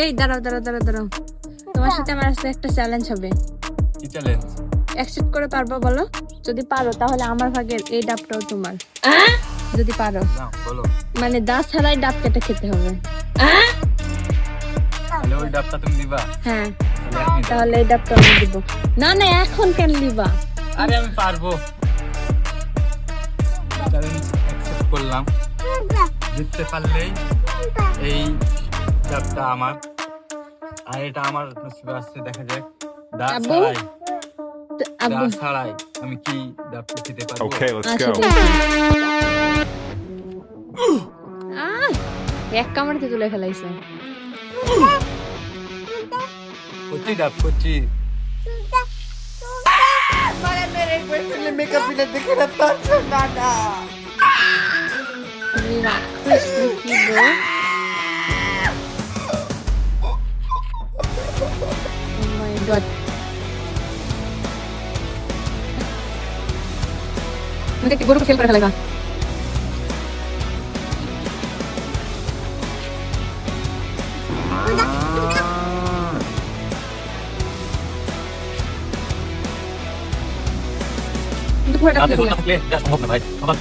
এই দাঁড়াও দাঁড়াও দাঁড়াও দাঁড়াও। তোমার সাথে আমার আজকে একটা চ্যালেঞ্জ হবে। কি চ্যালেঞ্জ অ্যাকসেপ্ট করে পারব বলো? যদি পারো তাহলে আমার ভাগের এই ডাবটাও তোমার। যদি পারো। বলো। মানে দা ছাড়াই ডাব কেটে খেতে হবে। তাহলে ওই ডাবটা তুমি দিবা? হ্যাঁ। তাহলে এই ডাবটা আমি দিব। না না এখন কেন দিবা? আরে আমি পারব। চ্যালেঞ্জ অ্যাকসেপ্ট করলাম। জিততে পারলেই ডাবটা আমার। আর এটা আমার নসিবে আসছে দেখা যাক। দা ছাড়াই। দা ছাড়াই। আমি কি ডাবটা খেতে পারব go. দেখি। আহ, এক কামড়তে তুলে ফেলাইছে। কচি ডাব কচি। নাকি গো? Oh my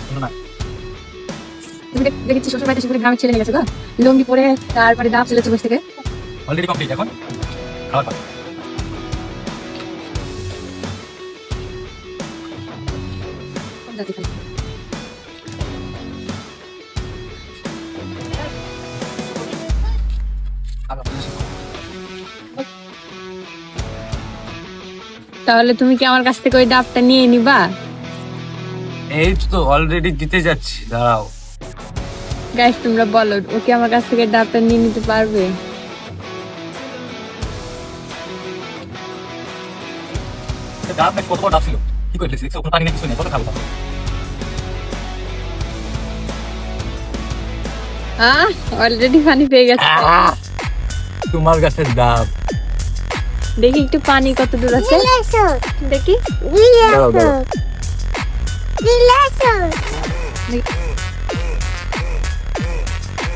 শোনো না তুমি দেখ- দেখেছি শ্বশুর বাড়িতে সেখানে গ্রামের ছেলে গেছে গো লুঙ্গি পরে তারপরে ডাব চলেছে বসে থেকে অলরেডি কমপ্লিট এখন? তাহলে তুমি কি আমার কাছ থেকে ওই ডাবটা নিয়ে নিবা? এই তো অলরেডি জিতে যাচ্ছি দাঁড়াও। গাইস তোমরা বলো ও কি আমার কাছ থেকে ডাবটা নিয়ে নিতে পারবে? ডাব কত ডাব ছিল? কি করে পানি নেই কিছু নেই কত খাব আহ অলরেডি পানি পেয়ে গেছে। তোমার গাছের ডাব দেখি একটু পানি কত দূর আছে। দেখি।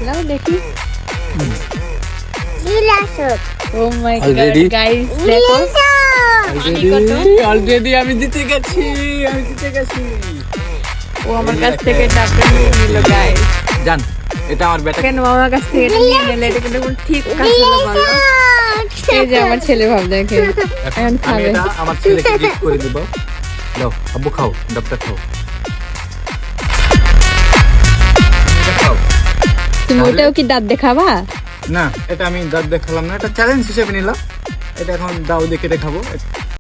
নাও দেখি। Oh my god? গাইস দেখো? অলরেডি আমি জিতে গেছি আমি জিতে গেছি। ও আমার কাছ থেকে ডাবটা নিয়ে নিল গাইস জান এটা আমার বেটা কেন আমার কাছ থেকে এটা নিয়ে নিলে? এটা কিন্তু কোনো ঠিক কাজ হলো বলো। এই যে আমার ছেলে ভাব দেখে এখন খাবে। এটা আমার ছেলেকে গিফট করে দিব। নাও আব্বু খাও ডাবটা খাও। তুমি ওটাও কি দাঁত দেখাবা? না এটা আমি দাঁত দেখালাম না এটা চ্যালেঞ্জ হিসেবে নিলাম। এটা এখন দাও দেখে দেখাবো।